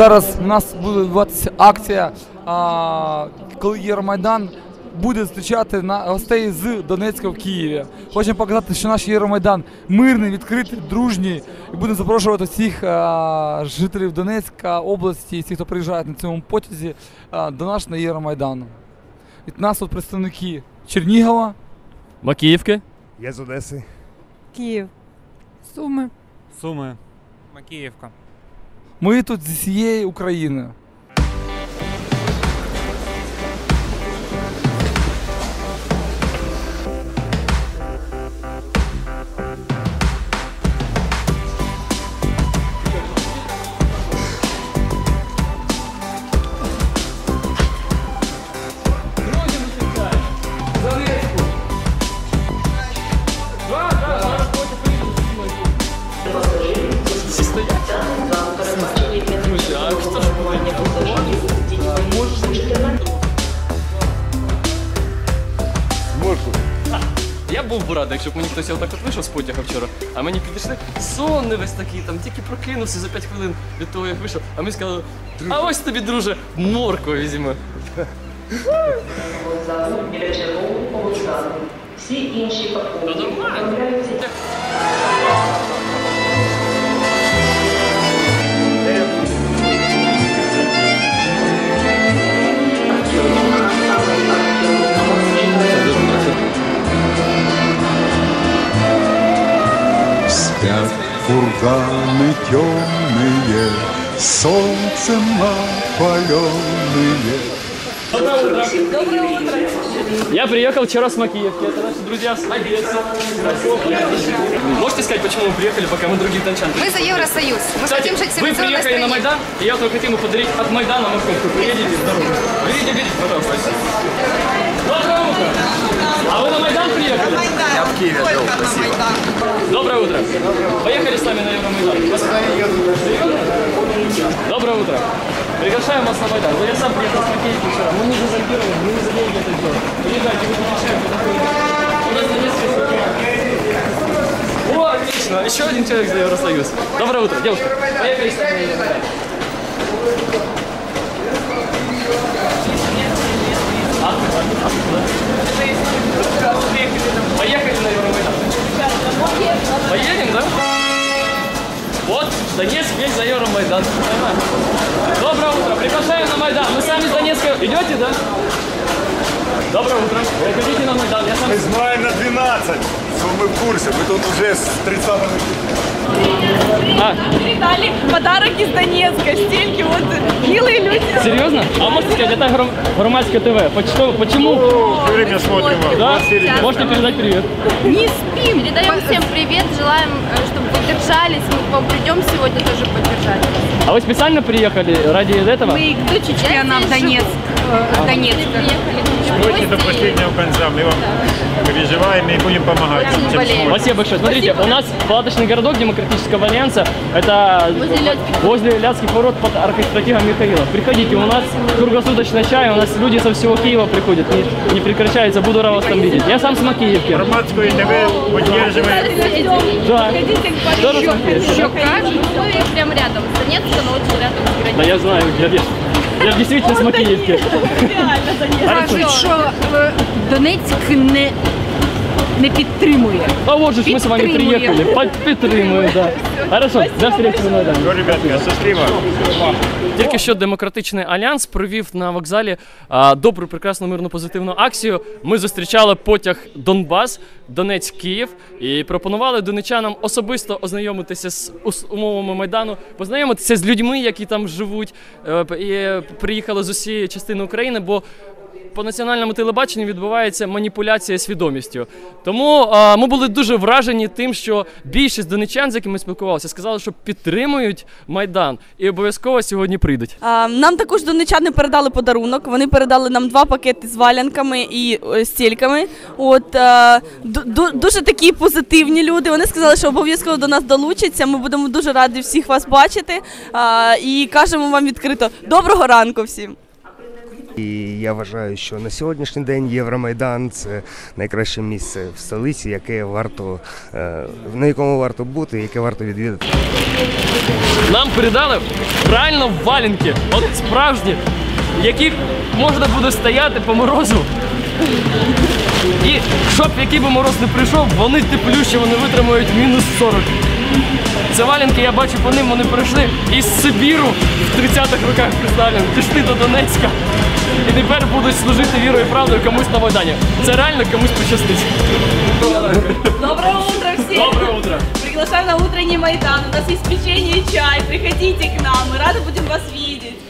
зараз у нас буде відбуватися акція, а, коли Євромайдан буде зустрічати на гостей з Донецька в Києві. Хочемо показати, що наш Євромайдан мирний, відкритий, дружній. І будемо запрошувати всіх а, жителів Донецька області, всіх, хто приїжджає на цьому потязі а, до нас на Євромайдану. Від нас тут представники Чернігова, Макіївки. Я з Одеси. Київ. Суми. Суми. Макіївка. Ми тут зі всієї України. Я був би радий, якщо б мені хтось отак от вийшов з потяга вчора, а мені підійшли сонний весь такий, там тільки прокинувся за 5 хвилин від того, як вийшов. А ми сказали, а ось тобі, друже, морку візьми. Всі інші пакунки Спят курганы темные, солнцем опаленные. Я приехал вчера с Макиевки, это наши друзья с Одессы. Можете сказать, почему мы приехали, пока мы других дончан? Мы за Евросоюз. Мы Кстати, хотим жить в вы приехали на стране. Майдан, и я только хотел бы подарить от Майдана морковку. Приедете здорово. Берите, пожалуйста. А вы на Майдан приехали? Я в Киеве жил, спасибо. Доброе утро. Поехали с нами на Евромайдан. Доброе утро. Приглашаем вас на Майдан. Я сам приехал с Макеевки вчера. Мы не зазомбированы, мы не за деньги это сделали. Приезжайте, вы приглашаем. У нас на О, отлично. Еще один человек за Евросоюз. Доброе утро, девушка. Поехали с нами на Евромайдан. Евромайдан. Доброе утро. Приглашаем на Майдан. Мы сами из Донецка. Идете, да? Доброе утро. Приходите на Майдан. Я сам... Ми на 12. Що ми в курсі. Ми тут вже з 30-го. А, Передали подарок из Донецка, стельки, вот милые люди. серьезно? А можете сказать, это гром- громадское ТВ. Почему? Почему? Все время смотрим вас. Да? Можете передать привет. Не спим. Передаем всем привет, желаем, э, чтобы вы держались. Мы к вам придем сегодня тоже поддержать. А вы специально приехали ради этого? Мы к дочечке, она в Донецк. э, в Донецк. Приехали. Будьте до последнего конца. Мы вам переживаем и будем помогать Очень болеем. Спасибо большое. Смотрите, у нас палаточный городок Демократического альянса. Это Возле Ляцких возле Ляцких ворот под архистратигом Михаила. Приходите, у нас круглосуточный чай, у нас люди со всего Киева приходят, не, не прекращается. Буду рад вас там видеть. Я сам с Макеевки. Громадскую ТВ поддерживаем. Да. Еще как? Мы прям рядом с Донецком, но очень рядом с Да я знаю, я, я, я действительно с Макеевки. Кажуть, що Донецьк не, не підтримує. А вот же ж мы с вами Підтримуємо. приехали. Под- Підтримую, да. Хорошо, до встречи. Ну, ребятки, счастливо. Тільки що демократичний альянс провів на вокзалі а, добру, прекрасну, мирну, позитивну акцію. Ми зустрічали потяг Донбас, Донець, Київ і пропонували донечанам особисто ознайомитися з ус- умовами майдану, познайомитися з людьми, які там живуть, е, п- і приїхали з усієї частини України, бо по національному телебаченню відбувається маніпуляція свідомістю. Тому а, ми були дуже вражені тим, що більшість донечан, з якими спілкувалися, сказали, що підтримують майдан і обов'язково сьогодні прийдуть. А, Нам також донечани передали подарунок. Вони передали нам два пакети з валянками і е, стільками. От е, ду- ду- дуже такі позитивні люди. Вони сказали, що обов'язково до нас долучаться. Ми будемо дуже раді всіх вас бачити. А, І кажемо вам відкрито доброго ранку всім. І я вважаю, що на сьогоднішній день Євромайдан це найкраще місце в столиці, яке варто е, на якому варто бути, яке варто відвідати. Нам передали реально валенки, от справжні, яких можна буде стояти по морозу. І щоб який би мороз не прийшов, вони теплющі, вони витримують мінус 40. Це валенки, я бачу по ним, вони прийшли із Сибіру в 30-х роках представлені, пішли до Донецька. І тепер будуть служити вірою і правдою комусь на Майдані. Це реально комусь пощастить. Доброе утро всем! Доброе утро! Приглашаем на утренний Майдан. У нас есть печенье и чай. Приходите к нам, мы рады будем вас видеть.